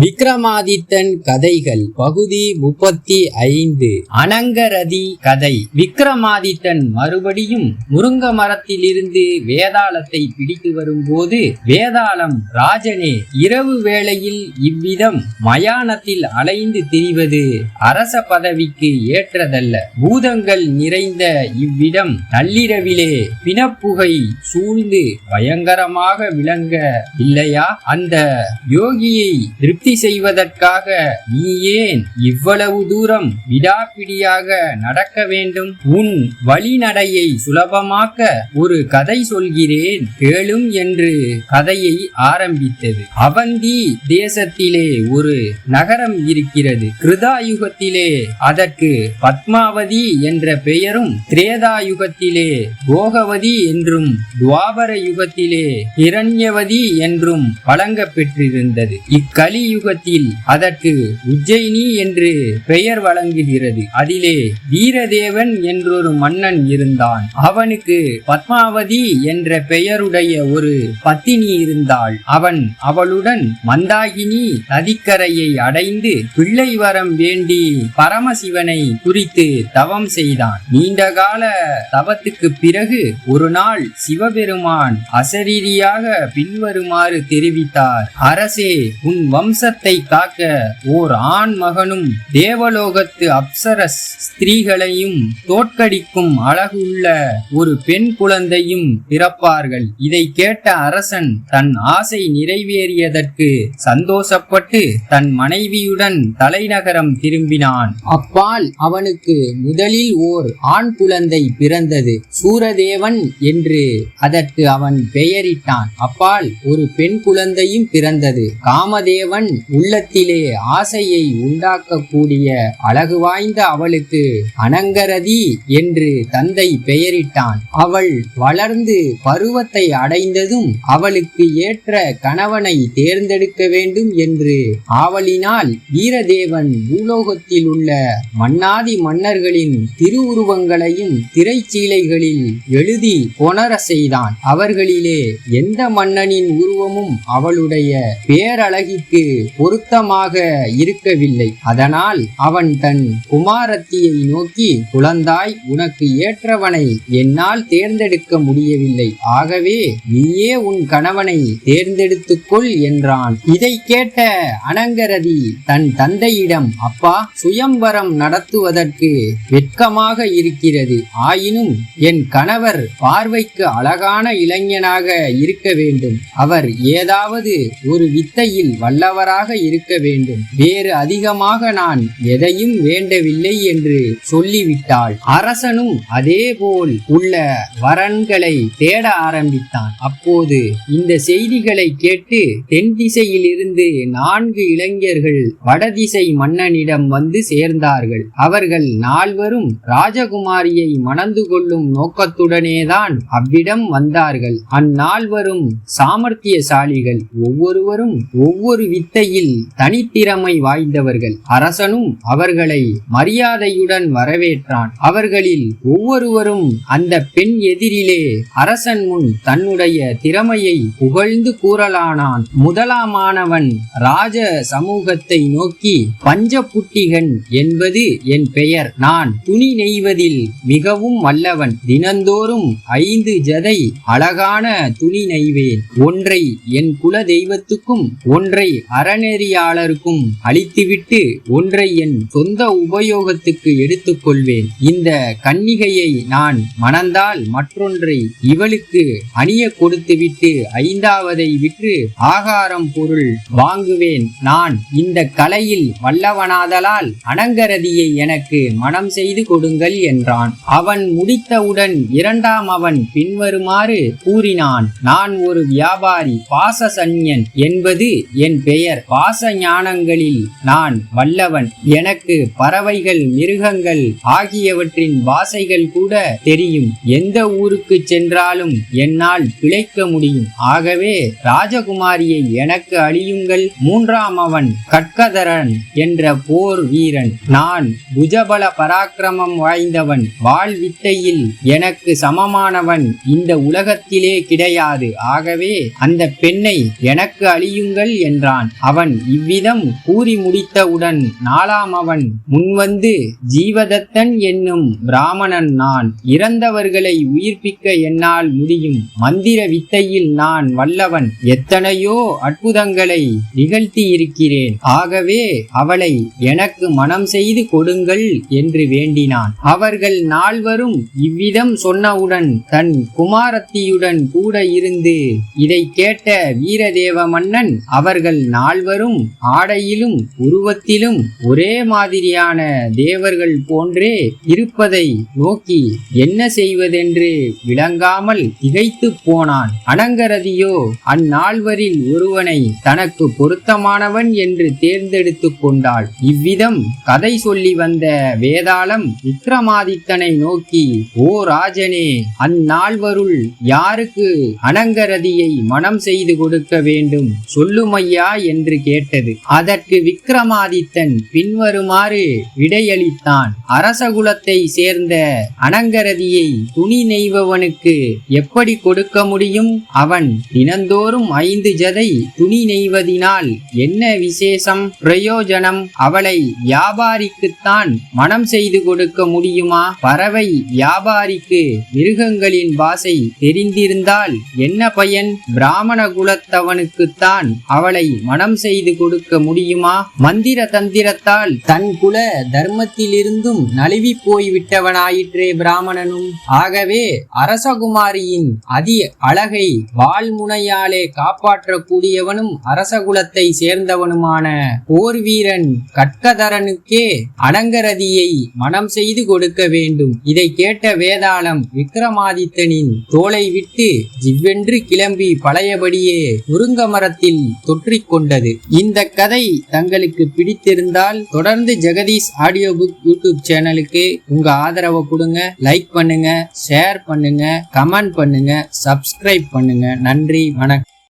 விக்ரமாதித்தன் கதைகள் பகுதி முப்பத்தி ஐந்து. அனங்கரதி கதை. விக்ரமாதித்தன் மறுபடியும் முருங்க மரத்திலிருந்து வேதாளத்தை பிடித்து வரும்போது வேதாளம் ராஜனே இரவு வேளையில் இவ்விதம் மயானத்தில் அலைந்து திரிவது அரச பதவிக்கு ஏற்றதல்ல. பூதங்கள் நிறைந்த இவ்விடம் நள்ளிரவிலே பிணப்புகை சூழ்ந்து பயங்கரமாக விளங்க இல்லையா? அந்த யோகியை திருப்தி செய்வதற்காக நீ ஏன் இவ்வளவு தூரம் விடாப்பிடியாக நடக்க வேண்டும்? உன் வழிநடையை சுலபமாக்க ஒரு கதை சொல்கிறேன் கேளும் என்று கதையை ஆரம்பித்தது. அவந்தி தேசத்திலே ஒரு நகரம் இருக்கிறது. கிருதாயுகத்திலே அதற்கு பத்மாவதி என்ற பெயரும் திரேதாயுகத்திலே போகவதி என்றும் துவாபர யுகத்திலே இரண்யவதி என்றும் வழங்கப்பெற்றிருந்தது. பெற்றிருந்தது கலியுகத்தில் அதற்கு உஜ்ஜயினி என்று பெயர் வழங்குகிறது. அதிலே வீரதேவன் என்றொரு மன்னன் இருந்தான். அவனுக்கு பத்மாவதி என்ற பெயருடைய ஒரு பத்தினி இருந்தாள். அவன் அவளுடன் மந்தாகினி நதிக்கரையை அடைந்து பிள்ளை வரம் வேண்டி பரமசிவனை குறித்து தவம் செய்தான். நீண்டகால தவத்துக்கு பிறகு ஒரு நாள் சிவபெருமான் அசரீரியாக பின்வருமாறு தெரிவித்தார். அரசே உன் வம்ச வம்சத்தை காக்க ஓர் ஆண் மகனும் தேவலோகத்து அப்சரஸ் ஸ்திரீகளையும் தோற்கடிக்கும் அழகுள்ள ஒரு பெண் குழந்தையும் பிறப்பார்கள். இதை கேட்ட அரசன் தன் ஆசை நிறைவேறியதற்கு சந்தோஷப்பட்டு தன் மனைவியுடன் தலைநகரம் திரும்பினான். அப்பால் அவனுக்கு முதலில் ஓர் ஆண் குழந்தை பிறந்தது. சூரதேவன் என்று அதற்கு அவன் பெயரிட்டான். அப்பால் ஒரு பெண் குழந்தையும் பிறந்தது. காமதேவன் உள்ளத்திலே ஆசையை உண்டாக்கக்கூடிய அழகு வாய்ந்த அவளுக்கு அனங்கரதி என்று தந்தை பெயரிட்டான். அவள் வளர்ந்து பருவத்தை அடைந்ததும் அவளுக்கு ஏற்ற கணவனை தேர்ந்தெடுக்க வேண்டும் என்று ஆவலினால் வீரதேவன் பூலோகத்தில் உள்ள மன்னாதி மன்னர்களின் திருவுருவங்களையும் திரைச்சீலைகளில் எழுதி கொணர செய்தான். அவர்களிலே எந்த மன்னனின் உருவமும் அவளுடைய பேரழகிற்கு பொருத்தமாக இருக்கவில்லை. அதனால் அவன் தன் குமாரத்தியை நோக்கி குழந்தாய் உனக்கு ஏற்றவனை என்னால் தேர்ந்தெடுக்க முடியவில்லை. ஆகவே நீயே உன் கணவனை தேர்ந்தெடுத்துக்கொள் என்றான். இதை கேட்ட அனங்கரதி தன் தந்தையிடம் அப்பா சுயம்பரம் நடத்துவதற்கு வெட்கமாக இருக்கிறது. ஆயினும் என் கணவர் பார்வைக்கு அழகான இளைஞனாக இருக்க வேண்டும். அவர் ஏதாவது ஒரு வித்தையில் வல்லவராக இருக்க வேண்டும். வேறு அதிகமாக நான் எதையும் வேண்டவில்லை என்று சொல்லிவிட்டாள். அரசனும் அதேபோல் உள்ள வரன்களை தேட ஆரம்பித்தான். அப்போது இந்த செய்திகளை கேட்டு தென் திசையிலிருந்து நான்கு இளைஞர்கள் வடதிசை மன்னனிடம் வந்து சேர்ந்தார்கள். அவர்கள் நால்வரும் ராஜகுமாரியை மணந்து கொள்ளும் நோக்கத்துடனேதான் அவ்விடம் வந்தார்கள். அந்நால்வரும் சாமர்த்தியசாலிகள். ஒவ்வொருவரும் ஒவ்வொரு வித்தையில் தனித்திறமை வாய்ந்தவர்கள் அரசனும் அவர்களை மரியாதையுடன் வரவேற்றான். அவர்களில் ஒவ்வொருவரும் அந்த பெண் எதிரிலே அரசன் முன் தன்னுடைய திறமையை புகழ்ந்து கூறலானான். முதலாமானவன் ராஜ சமூகத்தை நோக்கி பஞ்சபுட்டிகன் என்பது என் பெயர். நான் துணி நெய்வதில் மிகவும் வல்லவன். தினந்தோறும் ஐந்து ஜதை அழகான துணி நெய்வேன். ஒன்றை என் குல தெய்வத்துக்கும் ஒன்றை அறநெறியாளருக்கும் அளித்துவிட்டு ஒன்றை என் சொந்த உபயோகத்துக்கு எடுத்துக்கொள்வேன். இந்த கன்னிகையை நான் மணந்தால் மற்றொன்றை இவளுக்கு அணிய கொடுத்துவிட்டு ஐந்தாவதை விற்று ஆகாரம் பொருள் வாங்குவேன். நான் இந்த கலையில் வல்லவனாதலால் அனங்கரதியை எனக்கு மனம் செய்து கொடுங்கள் என்றான். அவன் முடித்தவுடன் இரண்டாம் அவன் பின்வருமாறு கூறினான். நான் ஒரு வியாபாரி பாசசன்யன் என்பது என் பெயர். பாச ஞானங்களில் நான் வல்லவன். எனக்கு பறவைகள் மிருகங்கள் ஆகியவற்றின் பாசைகள் கூட தெரியும். எந்த ஊருக்கு சென்றாலும் என்னால் பிழைக்க முடியும். ஆகவே ராஜகுமாரியை எனக்கு அழியுங்கள். மூன்றாம் அவன் கட்கதரன் என்ற போர் வீரன். நான் புஜபல பராக்கிரமம் வாய்ந்தவன். வாழ்வித்தையில் எனக்கு சமமானவன் இந்த உலகத்திலே கிடையாது. ஆகவே அந்த பெண்ணை எனக்கு அழியுங்கள் என்றான். அவன் இவ்விதம் கூறி முடித்தவுடன் நாலாம் அவன் முன்வந்து ஜீவதத்தன் என்னும் பிராமணன் நான். இறந்தவர்களை உயிர்ப்பிக்க என்னால் முடியும். மந்திர வித்தையில் நான் வல்லவன். எத்தனையோ அற்புதங்களை நிகழ்த்தி இருக்கிறேன் ஆகவே அவளை எனக்கு மனம் செய்து கொடுங்கள் என்று வேண்டினான். அவர்கள் நால்வரும் இவ்விதம் சொன்னவுடன் தன் குமாரத்தியுடன் கூட இருந்து இதை கேட்ட வீரதேவ மன்னன் அவர்கள் நால்வரும் ஆடையிலும் உருவத்திலும் ஒரே மாதிரியான தேவர்கள் போன்றே இருப்பதை நோக்கி என்ன செய்வதென்று விளங்காமல் திகைத்து போனான். அனங்கரதியோ அந்நால்வரில் ஒருவனை தனக்கு பொருத்தமானவன் என்று தேர்ந்தெடுத்து கொண்டாள். இவ்விதம் கதை சொல்லி வந்த வேதாளம் விக்ரமாதித்தனை நோக்கி ஓ ராஜனே அந்நால்வருள் யாருக்கு அனங்கரதியை மனம் செய்து கொடுக்க வேண்டும்? சொல்லுமையா என்று கேட்டது. அதற்கு விக்ரமாதித்தன் பின்வருமாறு விடையளித்தான். அரசகுலத்தை சேர்ந்த அனங்கரதியை துணி நெய்பவனுக்கு எப்படி கொடுக்க முடியும்? அவன் தினந்தோறும் ஐந்து ஜதை துணி நெய்வதினால் என்ன விசேஷம்? பிரயோஜனம். அவளை வியாபாரிக்குத்தான் மனம் செய்து கொடுக்க முடியுமா? பறவை வியாபாரிக்கு மிருகங்களின் பாசை தெரிந்திருந்தால் என்ன பயன்? பிராமண குலத்தவனுக்குத்தான் அவளை மனம் செய்து கொடுக்க முடியுமா? மந்திர தந்திரத்தால் தன் குல தர்மத்திலிருந்தும் நழுவி போய்விட்டவனாயிற்றே பிராமணனும். ஆகவே அரசகுமாரியின் அதி அழகை வாழ்முனையாலே காப்பாற்றக்கூடியவனும் அரசகுலத்தை சேர்ந்தவனுமான போர் வீரன் கட்கதரனுக்கே அனங்கரதியை மனம் செய்து கொடுக்க வேண்டும். இதை கேட்ட வேதாளம் விக்ரமாதித்தனின் தோலை விட்டு ஜிவ்வென்று கிளம்பி பழையபடியே முருங்க மரத்தில் தொற்றிக் கொண்டது இந்த கதை தங்களுக்கு பிடித்திருந்தால் தொடர்ந்து ஜெகதீஷ் ஆடியோ புக் யூடியூப் சேனலுக்கு உங்க ஆதரவை கொடுங்க லைக் பண்ணுங்க ஷேர் பண்ணுங்க கமெண்ட் பண்ணுங்க சப்ஸ்கிரைப் பண்ணுங்க. நன்றி வணக்கம்.